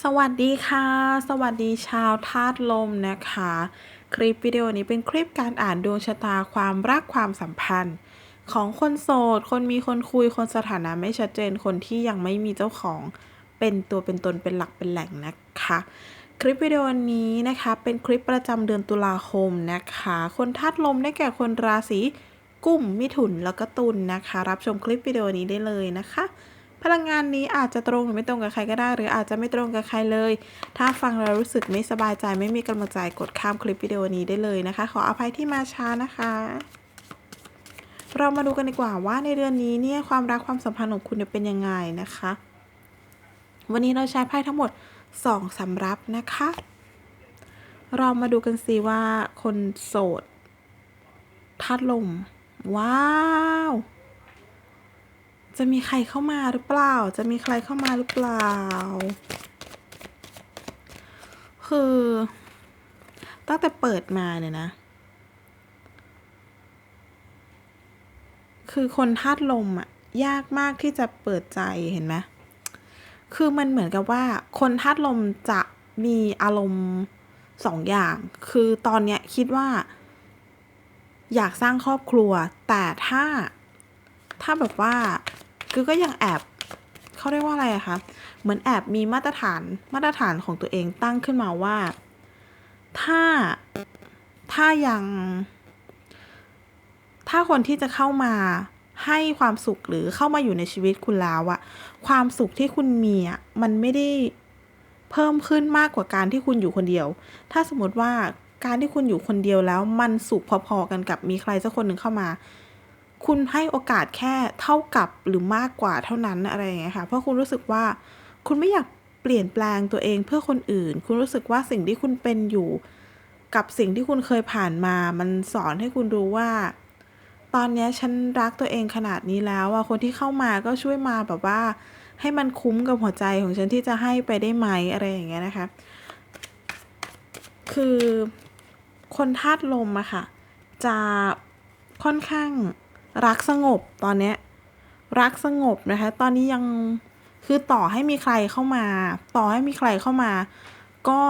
สวัสดีค่ะ สวัสดีชาวธาตุลมนะคะ คลิปวิดีโอนี้เป็นคลิปการอ่านดวงชะตาความรักความสัมพันธ์ ของคนโสด คนมีคนคุยคนสถานะไม่ชัดเจนคนที่ยังไม่มีเจ้าของ เป็นตัวเป็นตนเป็นหลักเป็นแหล่งนะคะ คลิปวิดีโอนี้นะคะเป็นคลิปประจำเดือนตุลาคมนะคะ คนธาตุลมได้แก่คนราศีกุมมิถุนแล้วก็ตุลนะคะ รับชมคลิปวิดีโอนี้ได้เลยนะคะ พลังงานนี้อาจจะตรงหรือไม่ตรงกับใครก็ได้ หรืออาจจะไม่ตรงกับใครเลย ถ้าฟังแล้วรู้สึกไม่สบายใจไม่มีกำลังใจกดข้ามคลิปวิดีโอนี้ได้เลยนะคะ ขออภัยที่มาช้านะคะ เรามาดูกันดีกว่าว่าในเดือนนี้เนี่ยความรักความสัมพันธ์ของคุณเนี่ยเป็นยังไงนะคะ วันนี้เราใช้ไพ่ทั้งหมด2สำรับนะคะ เรามาดูกันสิว่าคนโสดธาตุลม ว้าว จะมีใครเข้ามาหรือเปล่า จะมีใครเข้ามาหรือเปล่า คือ ตั้งแต่เปิดมาเนี่ยนะ คือคนธาตุลมอะยากมากที่จะเปิดใจเห็นไหมคือมันเหมือนกับว่า คนธาตุลมจะมีอารมณ์สองอย่าง คือตอนเนี้ยคิดว่า อยากสร้างครอบครัว แต่ถ้าถ้าแบบว่า คือก็ยังแอบเขาเรียกว่าอะไรอะคะเหมือนแอบมีมาตรฐานมาตรฐานของตัวเองตั้งขึ้นมาว่า ถ้าถ้ายัง ถ้าคนที่จะเข้ามาให้ความสุขหรือเข้ามาอยู่ในชีวิตคุณแล้วอะความสุขที่คุณมีอะมันไม่ได้เพิ่มขึ้นมากกว่าการที่คุณอยู่คนเดียว ถ้าสมมติว่าการที่คุณอยู่คนเดียวแล้วมันสุขพอๆกันกับมีใครสักคนหนึ่งเข้ามา คุณให้โอกาสแค่เท่ากับหรือมากกว่าเท่านั้นอะไรอย่างเงี้ยค่ะ เพราะคุณรู้สึกว่าคุณไม่อยากเปลี่ยนแปลงตัวเองเพื่อคนอื่น คุณรู้สึกว่าสิ่งที่คุณเป็นอยู่ กับสิ่งที่คุณเคยผ่านมา มันสอนให้คุณรู้ว่า ตอนนี้ฉันรักตัวเองขนาดนี้แล้วอะคนที่เข้ามาก็ช่วยมาแบบว่า ให้มันคุ้มกับหัวใจของฉันที่จะให้ไปได้ไหมอะไรอย่างเงี้ยนะคะ คือคนธาตุลมอะค่ะ จะค่อนข้าง รักสงบตอนเนี้ยรักสงบนะคะ ตอนนี้ยังคือต่อให้มีใครเข้ามา ต่อให้มีใครเข้ามา ก็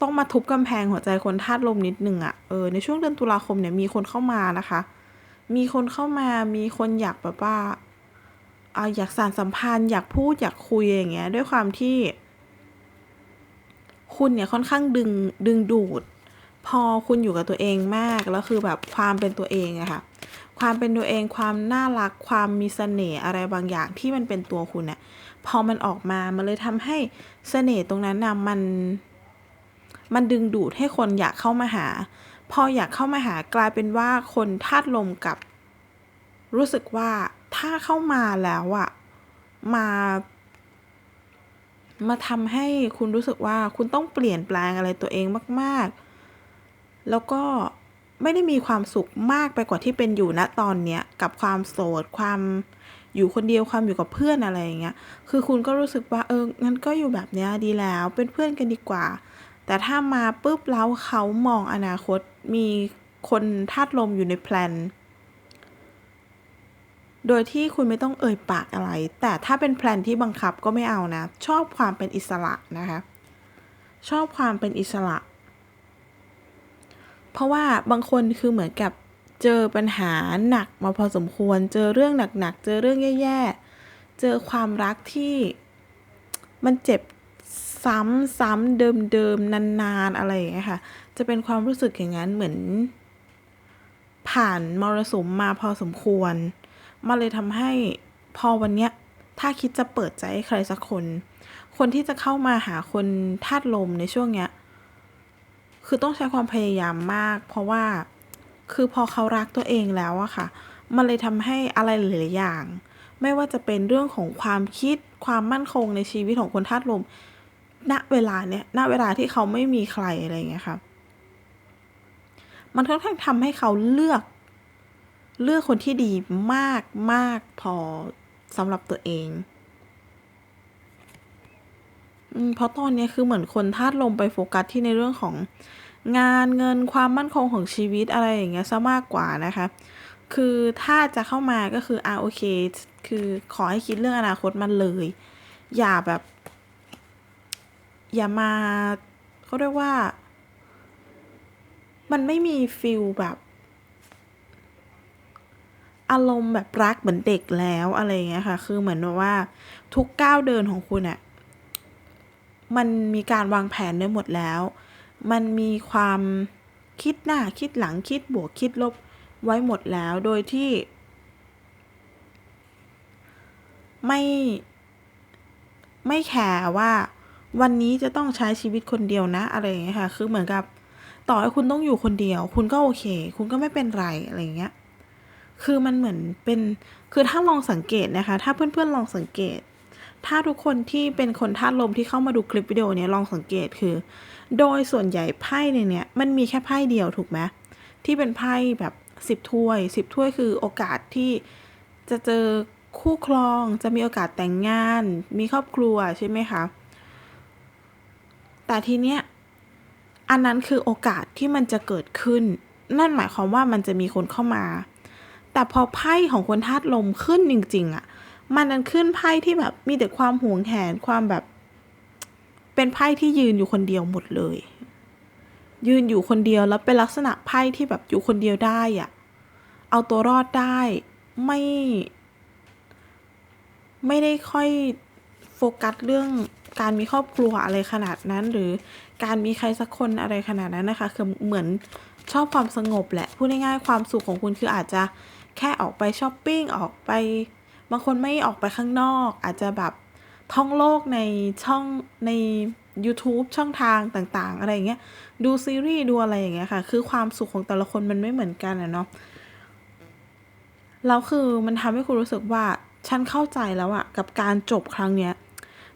ต้องมาทุบกำแพงหัวใจคนธาตุลมนิดหนึ่งอะเออในช่วงเดือนตุลาคมเนี่ยมีคนเข้ามานะคะ มีคนเข้ามามีคนอยากแบบว่าอาอยากสานสัมพันธ์อยากพูดอยากคุยอย่างเงี้ย ด้วยความที่ คุณเนี่ยค่อนข้างดึงดึงดูด พอคุณอยู่กับตัวเองมากแล้วคือแบบความเป็นตัวเองอะค่ะ ความเป็นตัวเองความน่ารักความมีเสน่ห์อะไรบางอย่างที่มันเป็นตัวคุณเนี่ยพอมันออกมามันเลยทำให้เสน่ห์ตรงนั้นน่ะมัน มันดึงดูดให้คนอยากเข้ามาหา พออยากเข้ามาหากลายเป็นว่าคนธาตุลมกับ รู้สึกว่าถ้าเข้ามาแล้วอะมา มาทำให้คุณรู้สึกว่าคุณต้องเปลี่ยนแปลงอะไรตัวเองมาก ๆ แล้วก็ ไม่ได้มีความสุขมากไปกว่าที่เป็นอยู่ณตอนเนี้ยกับความโสดความอยู่คนเดียวความอยู่กับเพื่อนอะไรอย่างเงี้ย คือคุณก็รู้สึกว่าเอองั้นก็อยู่แบบเนี้ยดีแล้วเป็นเพื่อนกันดีกว่า แต่ถ้ามาปุ๊บแล้วเขามองอนาคตมีคนธาตุลมอยู่ในแพลน โดยที่คุณไม่ต้องเอ่ยปากอะไร แต่ถ้าเป็นแพลนที่บังคับก็ไม่เอานะ ชอบความเป็นอิสระนะคะ ชอบความเป็นอิสระ เพราะว่าบางคนคือเหมือนกับเจอปัญหาหนักมาพอสมควร เจอเรื่องหนักๆ เจอเรื่องแย่ๆ เจอความรักที่มันเจ็บซ้ำซ้ำเดิมๆนานๆอะไรอย่างเงี้ยค่ะ จะเป็นความรู้สึกอย่างนั้นเหมือน ผ่านมรสุมมาพอสมควรมันเลยทำให้พอวันเนี้ยถ้าคิดจะเปิดใจให้ใครสักคน คนที่จะเข้ามาหาคนธาตุลมในช่วงเนี้ย คือต้องใช้ความพยายามมาก เพราะว่าคือพอเขารักตัวเองแล้วอะค่ะ มันเลยทำให้อะไรหลายๆอย่าง ไม่ว่าจะเป็นเรื่องของความคิดความมั่นคงในชีวิตของคนธาตุลม ณ เวลาเนี้ย ณ เวลาที่เขาไม่มีใครอะไรอย่างเงี้ยค่ะ มันค่อนข้างทำให้เขาเลือก เลือกคนที่ดีมากมากพอสำหรับตัวเอง เพราะตอนนี้คือเหมือนคนธาตุลมไปโฟกัสที่ในเรื่องของงานเงินความมั่นคงของชีวิตอะไรอย่างเงี้ยซะมากกว่านะคะ คือถ้าจะเข้ามาก็คืออ่าโอเค คือขอให้คิดเรื่องอนาคตมันเลย อย่าแบบ อย่ามาเขาเรียกว่า มันไม่มีฟิลแบบอารมณ์แบบรักเหมือนเด็กแล้วอะไรเงี้ยค่ะ คือเหมือนว่าทุกก้าวเดินของคุณอะ มันมีการวางแผนได้หมดแล้ว มันมีความคิดหน้าคิดหลังคิดบวกคิดลบไว้หมดแล้วโดยที่ ไม่ไม่แคร์ว่าวันนี้จะต้องใช้ชีวิตคนเดียวนะ อะไรอย่างเงี้ยค่ะ คือเหมือนกับต่อให้คุณต้องอยู่คนเดียว คุณก็โอเค คุณก็ไม่เป็นไรอะไรอย่างเงี้ย คือมันเหมือนเป็น คือถ้าลองสังเกตนะคะ ถ้าเพื่อนๆลองสังเกต ถ้าทุกคนที่เป็นคนธาตุลมที่เข้ามาดูคลิปวิดีโอนี้ลองสังเกตคือ โดยส่วนใหญ่ไพ่ในเนี้ยมันมีแค่ไพ่เดียวถูกไหมที่เป็นไพ่แบบสิบถ้วยสิบถ้วยคือโอกาสที่จะเจอคู่ครองจะมีโอกาสแต่งงาน มีครอบครัวใช่ไหมคะ แต่ทีเนี้ยอันนั้นคือโอกาสที่มันจะเกิดขึ้น นั่นหมายความว่ามันจะมีคนเข้ามา แต่พอไพ่ของคนธาตุลมขึ้นจริงๆอะ่ะ มันนั้นขึ้นไพ่ที่แบบมีแต่ความหวงแหนความแบบ เป็นไพ่ที่ยืนอยู่คนเดียวหมดเลย ยืนอยู่คนเดียวแล้วเป็นลักษณะไพ่ที่แบบอยู่คนเดียวได้อะเอาตัวรอดได้ไม่ ไม่ได้ค่อยโฟกัสเรื่องการมีครอบครัวอะไรขนาดนั้น หรือการมีใครสักคนอะไรขนาดนั้นนะคะคือเหมือนชอบความสงบแหละพูดง่ายๆความสุขของคุณคืออาจจะแค่ออกไปช้อปปิ้งออกไป บางคนไม่ออกไปข้างนอก อาจจะแบบท่องโลกในช่องใน YouTube ช่องทางต่างๆ อะไรอย่างเงี้ยดูซีรีส์ดูอะไรอย่างเงี้ยค่ะ คือความสุขของแต่ละคนมันไม่เหมือนกันอะเนาะแล้วคือมันทำให้คุณรู้สึกว่าฉันเข้าใจแล้วอะกับการจบครั้งเนี้ย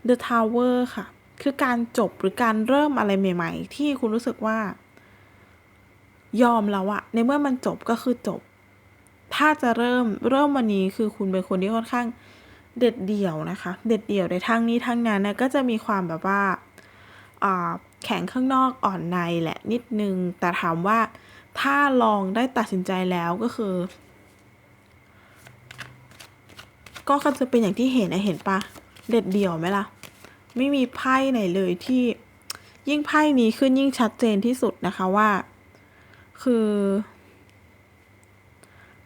The Tower ค่ะ คือการจบหรือการเริ่มอะไรใหม่ ๆ ที่คุณรู้สึกว่า ยอมแล้วอะในเมื่อมันจบก็คือจบ ถ้าจะเริ่มเริ่มวันนี้คือคุณเป็นคนที่ค่อนข้างเด็ดเดี่ยวนะคะ เด็ดเดี่ยวในทางนี้ทางนั้นนะก็จะมีความแบบว่าแข็งข้างนอกอ่อนในแหละนิดนึง แต่ถามว่าถ้าลองได้ตัดสินใจแล้วก็คือ ก็จะเป็นอย่างที่เห็นนะเห็นปะเด็ดเดี่ยวไหมล่ะ ไม่มีไพ่ไหนเลยที่ยิ่งไพ่นี้ขึ้นยิ่งชัดเจนที่สุดนะคะว่า คือ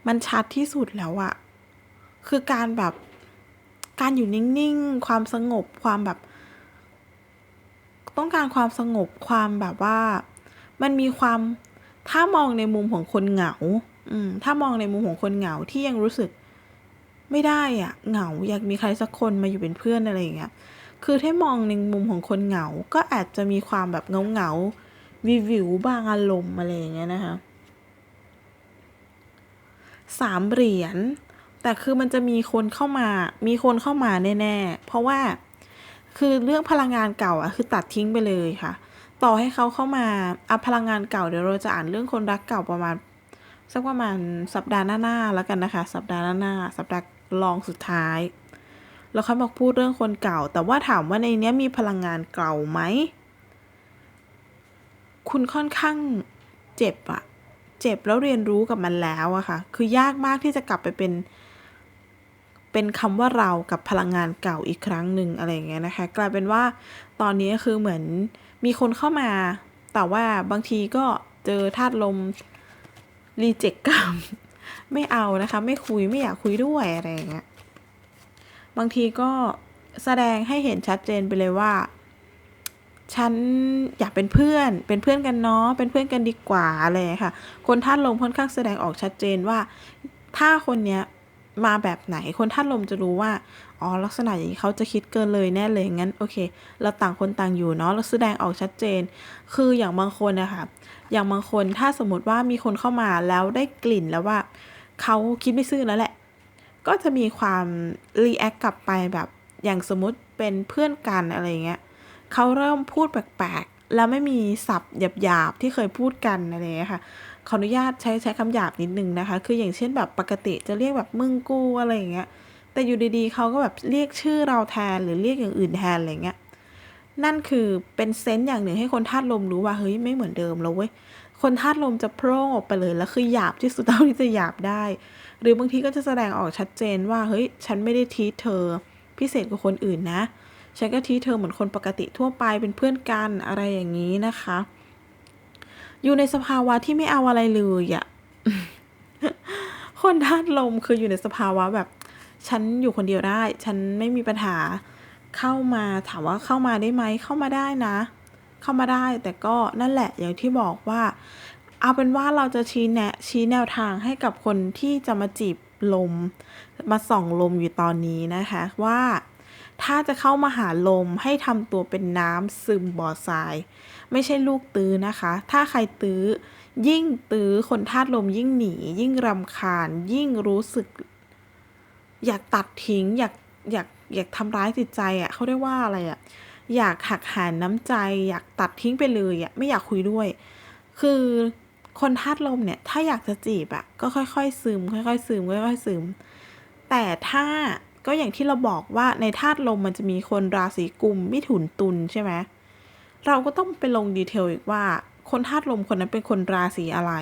มันชัดที่สุดแล้วอะคือการแบบการอยู่นิ่งๆ ความสงบความแบบ ต้องการความสงบความแบบว่า มันมีความถ้ามองในมุมของคนเหงา อืม ถ้ามองในมุมของคนเหงาที่ยังรู้สึก ไม่ได้อะเหงาอยากมีใครสักคนมาอยู่เป็นเพื่อนอะไรอย่างเงี้ยคือถ้ามองในมุมของคนเหงา ก็อาจจะมีความแบบเงาเงาวิววิวบางอารมณ์อะไรอย่างเงี้ยนะคะ สามเหรียญแต่คือมันจะมีคนเข้ามา มีคนเข้ามาแน่ๆ เพราะว่าคือเรื่องพลังงานเก่าอะคือตัดทิ้งไปเลยค่ะ ต่อให้เขาเข้ามาเอาพลังงานเก่าเดี๋ยวเราจะอ่านเรื่องคนรักเก่าประมาณสักประมาณสัปดาห์หน้าๆแล้วกันนะคะ สัปดาห์หน้าสัปดาห์รองสุดท้าย แล้วเขาบอกพูดเรื่องคนเก่า แต่ว่าถามว่าในนี้มีพลังงานเก่าไหม คุณค่อนข้างเจ็บอะ เจ็บแล้วเรียนรู้กับมันแล้วอะค่ะ คือยากมากที่จะกลับไปเป็น เป็นคำว่าเรากับพลังงานเก่าอีกครั้งหนึ่งอะไรเงี้ยนะคะ กลายเป็นว่าตอนนี้คือเหมือนมีคนเข้ามา แต่ว่าบางทีก็เจอธาตุลมรีเจ็คกรรมไม่เอานะคะ ไม่คุยไม่อยากคุยด้วยอะไรเงี้ยบางทีก็แสดงให้เห็นชัดเจนไปเลยว่า ฉันอยากเป็นเพื่อน เป็นเพื่อนกันเนาะ เป็นเพื่อนกันดีกว่าอะไรค่ะ คนท่านลมค่อนข้างแสดงออกชัดเจนว่า ถ้าคนเนี้ยมาแบบไหน คนท่านลมจะรู้ว่า อ๋อ ลักษณะอย่างนี้เขาจะคิดเกินเลยแน่เลย งั้นโอเค เราต่างคนต่างอยู่เนาะ เราแสดงออกชัดเจน คืออย่างบางคนนะคะ อย่างบางคนถ้าสมมติว่ามีคนเข้ามาแล้วได้กลิ่นแล้วว่าเขาคิดไม่ซื่อแล้วแหละ ก็จะมีความรีแอคกลับไปแบบ อย่างสมมติเป็นเพื่อนกันอะไรเงี้ย เขาเริ่มพูดแปลกๆ แล้วไม่มีศัพท์หยาบๆ ที่เคยพูดกันอะไรเงี้ยค่ะ ขออนุญาตใช้ใช้คำหยาบนิดนึงนะคะ คืออย่างเช่นแบบปกติจะเรียกแบบมึงกูอะไรอย่างเงี้ย แต่อยู่ดีๆเขาก็แบบเรียกชื่อเราแทนหรือเรียกอย่างอื่นแทนอะไรเงี้ย นั่นคือเป็นเซนต์อย่างหนึ่งให้คนธาตุลมรู้ว่าเฮ้ยไม่เหมือนเดิมแล้วเว้ย คนธาตุลมจะโพร่งออกไปเลยแล้วคือหยาบที่สุดเท่าที่จะหยาบได้ หรือบางทีก็จะแสดงออกชัดเจนว่าเฮ้ยฉันไม่ได้ทีเธอ พิเศษกว่าคนอื่นนะ ฉันก็ทีเธอเหมือนคนปกติทั่วไปเป็นเพื่อนกันอะไรอย่างนี้นะคะ อยู่ในสภาวะที่ไม่เอาอะไรเลยอะคนธาตุลมคืออยู่ในสภาวะแบบ ฉันอยู่คนเดียวได้ ฉันไม่มีปัญหาเข้ามาถามว่าเข้ามาได้ไหมเข้ามาได้นะ เข้ามาได้แต่ก็นั่นแหละอย่างที่บอกว่า เอาเป็นว่าเราจะชี้แนะชี้แนวทางให้กับคนที่จะมาจีบลม มาส่องลมอยู่ตอนนี้นะคะว่า ถ้าจะเข้ามาหาลมให้ทำตัวเป็นน้ำซึมบ่อทราย ไม่ใช่ลูกตื้อนะคะ ถ้าใครตื้อ ยิ่งตื้อคนธาตุลมยิ่งหนี ยิ่งรำคาญ ยิ่งรู้สึก อยากตัดทิ้ง อยากอยากอยากทำร้ายจิตใจอะ่ะเขาเรียกว่าอะไรอะ่ะอยากหักหานน้ำใจ อยากตัดทิ้งไปเลยอะ่ะไม่อยากคุยด้วย คือคนธาตุลมเนี่ย ถ้าอยากจะจีบอะ่ะก็ค่อยๆซึม ค่อยๆซึมค่อยๆซึม แต่ถ้า ก็อย่างที่เราบอกว่าในธาตุลมมันจะมีคนราศีกุมมิถุนตุลใช่ไหมเราก็ต้องไปลงดีเทลอีกว่าคนธาตุลมคนนั้นเป็นคนราศีอะไร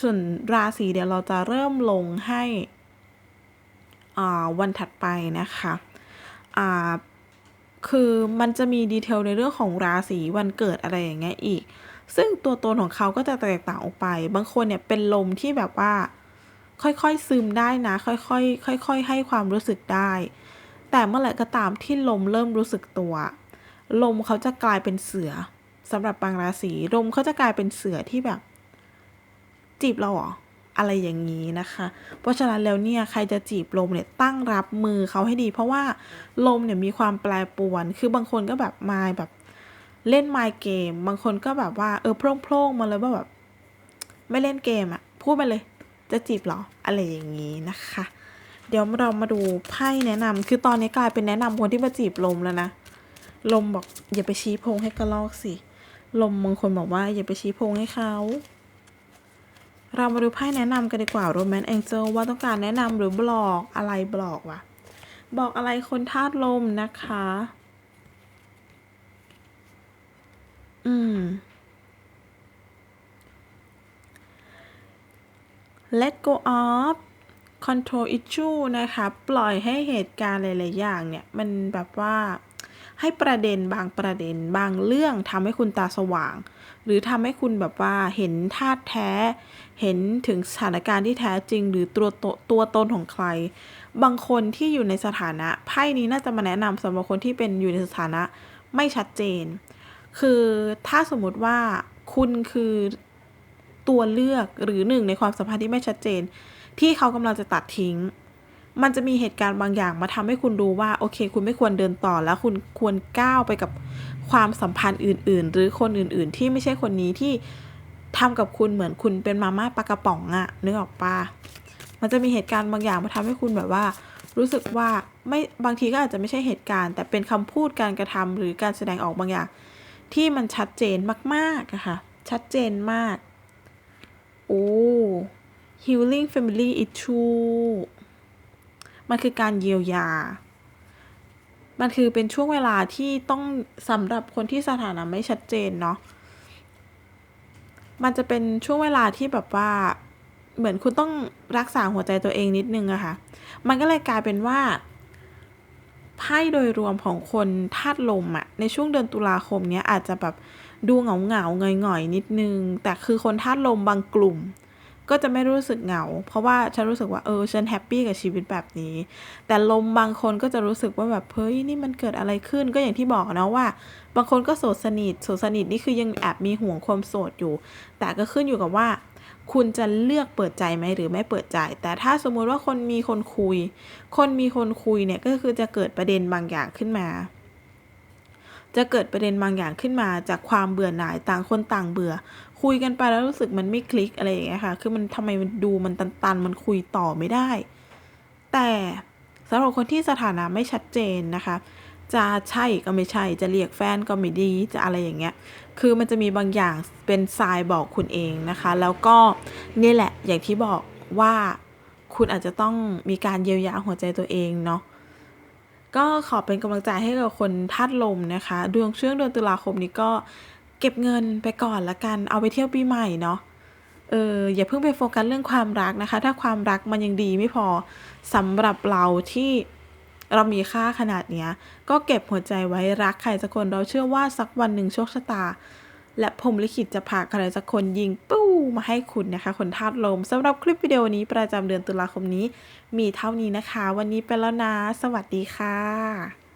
ส่วนราศีเดี๋ยวเราจะเริ่มลงให้วันถัดไปนะคะคือมันจะมีดีเทลในเรื่องของราศีวันเกิดอะไรอย่างเงี้ยอีก ซึ่งตัวตนของเขาก็จะแตกต่างออกไป บางคนเนี่ยเป็นลมที่แบบว่า ค่อยๆซึมได้นะ ค่อยๆค่อยๆให้ความรู้สึกได้ แต่เมื่อไหร่ก็ตามที่ลมเริ่มรู้สึกตัว ลมเขาจะกลายเป็นเสือสำหรับบางราศีลมเขาจะกลายเป็นเสือที่แบบ จีบเราเหรออะไรอย่างนี้นะคะ เพราะฉะนั้นแล้วเนี่ยใครจะจีบลมเนี่ยตั้งรับมือเขาให้ดี เพราะว่าลมเนี่ยมีความแปรปรวน คือบางคนก็แบบมาแบบเล่นไมเกม บางคนก็แบบว่าเออโพร่งๆมาเลยว่าแบบ ไม่เล่นเกมอะพูดไปเลย จะจีบหรออะไรอย่างนี้นะคะ เดี๋ยวเรามาดูไพ่แนะนำคือตอนนี้กลายเป็นแนะนำคนที่มาจีบลมแล้วนะ ลมบอกอย่าไปชี้พงให้กระลอกสิ ลมบางคนบอกว่าอย่าไปชี้พงให้เขาเรามาดูไพ่แนะนำกันดีกว่า Romance Angel ว่าต้องการแนะนำหรือบอกอะไรบอกวะบอกอะไรคนธาตุลมนะคะ อืม let go of control issue นะคะ ปล่อยให้เหตุการณ์หลาย ๆ อย่างเนี่ย มันแบบว่าให้ประเด็นบางประเด็นบางเรื่องทำให้คุณตาสว่าง หรือทำให้คุณแบบว่าเห็นธาตุแท้ เห็นถึงสถานการณ์ที่แท้จริง หรือตัวตัวตนของใคร บางคนที่อยู่ในสถานะไพ่นี้น่าจะมาแนะนำสำหรับคนที่เป็นอยู่ในสถานะไม่ชัดเจน คือถ้าสมมติว่าคุณคือ ตัวเลือกหรือหนึ่งในความสัมพันธ์ที่ไม่ชัดเจน ที่เขากำลังจะตัดทิ้ง มันจะมีเหตุการณ์บางอย่างมาทำให้คุณรู้ว่าโอเค คุณไม่ควรเดินต่อแล้วคุณควรก้าวไปกับความสัมพันธ์อื่น ๆ หรือคนอื่น ๆ ที่ไม่ใช่คนนี้ที่ทำกับคุณเหมือนคุณเป็นมาม่าปลากระป๋องอะนึกออกปะมันจะมีเหตุการณ์บางอย่างมาทำให้คุณแบบว่า รู้สึกว่าไม่บางทีก็อาจจะไม่ใช่เหตุการณ์ แต่เป็นคำพูดการกระทำหรือการแสดงออกบางอย่าง ที่มันชัดเจนมากๆอะค่ะชัดเจนมาก โอ้ healing family issue มันคือการเยียวยา มันคือเป็นช่วงเวลาที่ต้องสำหรับคนที่สถานะไม่ชัดเจนเนาะ มันจะเป็นช่วงเวลาที่แบบว่า เหมือนคุณต้องรักษาหัวใจตัวเองนิดนึงอะค่ะ มันก็เลยกลายเป็นว่าไพ่โดยรวมของคนธาตุลมอะในช่วงเดือนตุลาคมเนี้ยอาจจะแบบ ดูเหงาเหงาเงยหงอยนิดนึง แต่คือคนธาตุลมบางกลุ่ม ก็จะไม่รู้สึกเหงา เพราะว่าฉันรู้สึกว่าเออฉันแฮปปี้กับชีวิตแบบนี้ แต่ลมบางคนก็จะรู้สึกว่าแบบเฮ้ยนี่มันเกิดอะไรขึ้นก็อย่างที่บอกนะว่า บางคนก็โสดสนิทโสดสนิทนี่คือยังแอบมีห่วงความโสดอยู่ แต่ก็ขึ้นอยู่กับว่าคุณจะเลือกเปิดใจไหมหรือไม่เปิดใจ แต่ถ้าสมมุติว่าคนมีคนคุย คนมีคนคุยเนี่ยก็คือจะเกิดประเด็นบางอย่างขึ้นมา จะเกิดประเด็นบางอย่างขึ้นมาจากความเบื่อหน่ายต่างคนต่างเบื่อ คุยกันไปแล้วรู้สึกมันไม่คลิกอะไรอย่างเงี้ยค่ะ คือมันทำไมมันดูมันตันๆ มันคุยต่อไม่ได้ แต่สำหรับคนที่สถานะไม่ชัดเจนนะคะ จะใช่ก็ไม่ใช่จะเรียกแฟนก็ไม่ดีจะอะไรอย่างเงี้ย คือมันจะมีบางอย่างเป็นทรายบอกคุณเองนะคะ แล้วก็นี่แหละอย่างที่บอกว่าคุณอาจจะต้องมีการเยียวยาหัวใจตัวเองเนาะ ก็ขอเป็นกำลังใจให้กับคนธาตุลมนะคะ ดวงเชื่องเดือนตุลาคมนี้ก็เก็บเงินไปก่อนละกัน เอาไปเที่ยวปีใหม่เนาะ เอออย่าเพิ่งไปโฟกัสเรื่องความรักนะคะ ถ้าความรักมันยังดีไม่พอสำหรับเราที่เรามีค่าขนาดเนี้ย ก็เก็บหัวใจไว้รักใครสักคนเราเชื่อว่าสักวันหนึ่งโชคชะตา และพรมลิขิตจะพาใครสักคนยิงปู้มาให้คุณนะคะคนธาตุลมสำหรับคลิปวิดีโอนี้ประจำเดือนตุลาคมนี้ มีเท่านี้นะคะ วันนี้ไปแล้วนะ สวัสดีค่ะ